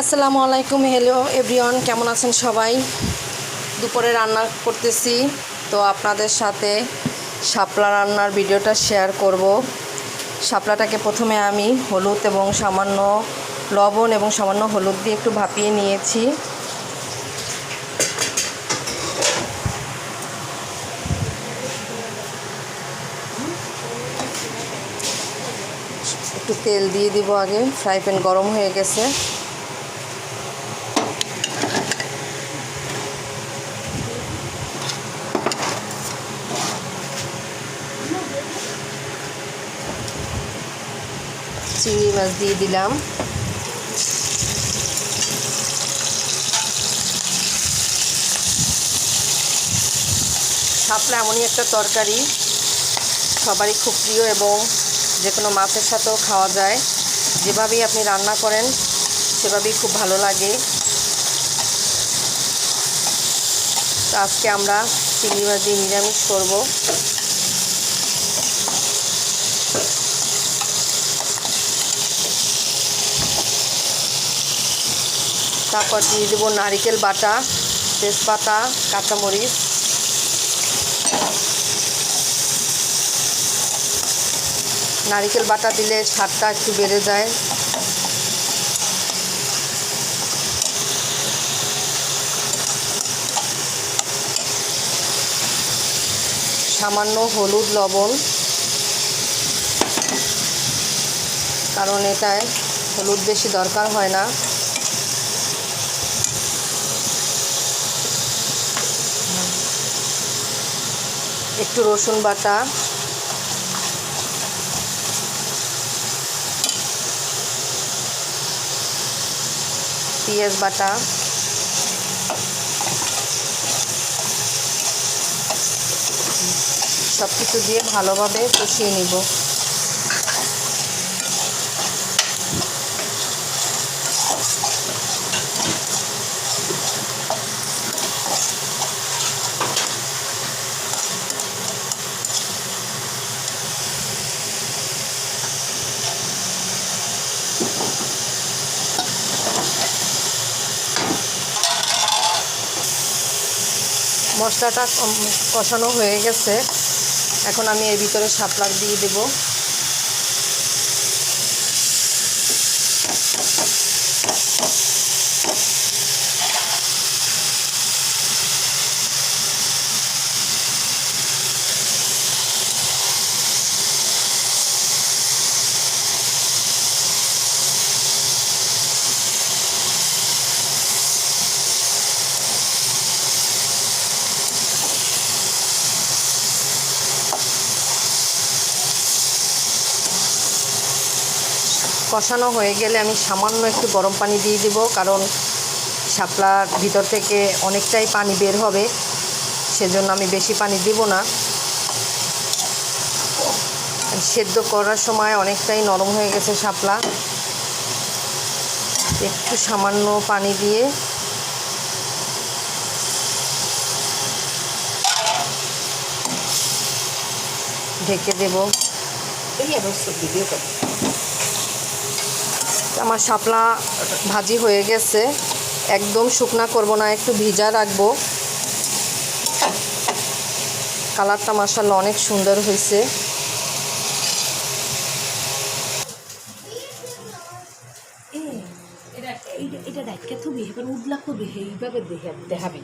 আসসালামু আলাইকুম hello everyone কেমন আছেন সবাই? দুপুরে রান্না করতেছি, তো আপনাদের সাথে শাপলা রান্নার ভিডিওটা শেয়ার করব। শাপলাটাকে প্রথমে আমি হলুদ এবং সামান্য লবণ এবং সামান্য হলুদ দিয়ে একটু ভাপিয়ে নিয়েছি। একটু তেল দিয়ে দিব আগে, ফ্রাই প্যান গরম হয়ে গেছে। চিংড়ি মাছ দিয়ে দিলাম। শাপলা এমনই একটা তরকারি, সবারই খুব প্রিয় এবং যে কোনো মাছের সাথেও খাওয়া যায়। যেভাবেই আপনি রান্না করেন, সেভাবেই খুব ভালো লাগে। আজকে আমরা চিংড়ি মাছ দিয়ে নিরামিষ করব। তারপর দিয়ে দেবো নারিকেল বাটা, তেজপাতা, কাঁচামরিচ। নারিকেল বাটা দিলে স্বাদটা একটু বেড়ে যায়। সামান্য হলুদ লবণ, কারণ এটায় হলুদ বেশি দরকার হয় না। একটু রসুন বাটা। পেঁয়াজ বাটা। সব কিছু দিয়ে ভালোভাবে কষিয়ে নিব। মশলাটা কষানো হয়ে গেছে। এখন আমি এর ভিতরে শাপলা দিয়ে দেব। কষানো হয়ে গেলে আমি সামান্য একটু গরম পানি দিয়ে দিব, কারণ শাপলার ভিতর থেকে অনেকটাই পানি বের হবে, সেজন্য আমি বেশি পানি দিব না। সেদ্ধ করার সময় অনেকটাই নরম হয়ে গেছে শাপলা। একটু সামান্য পানি দিয়ে ঢেকে দেব। আমার শাপলা ভাজি হয়ে গেছে। একদম শুকনা করব না, একটু ভিজা রাখব। কালারটা মাসাল্লাহ অনেক সুন্দর হয়েছে। এটা এটা ডাইকা থবি এবার উদলা কবি এইভাবে দেখে দেখাবি।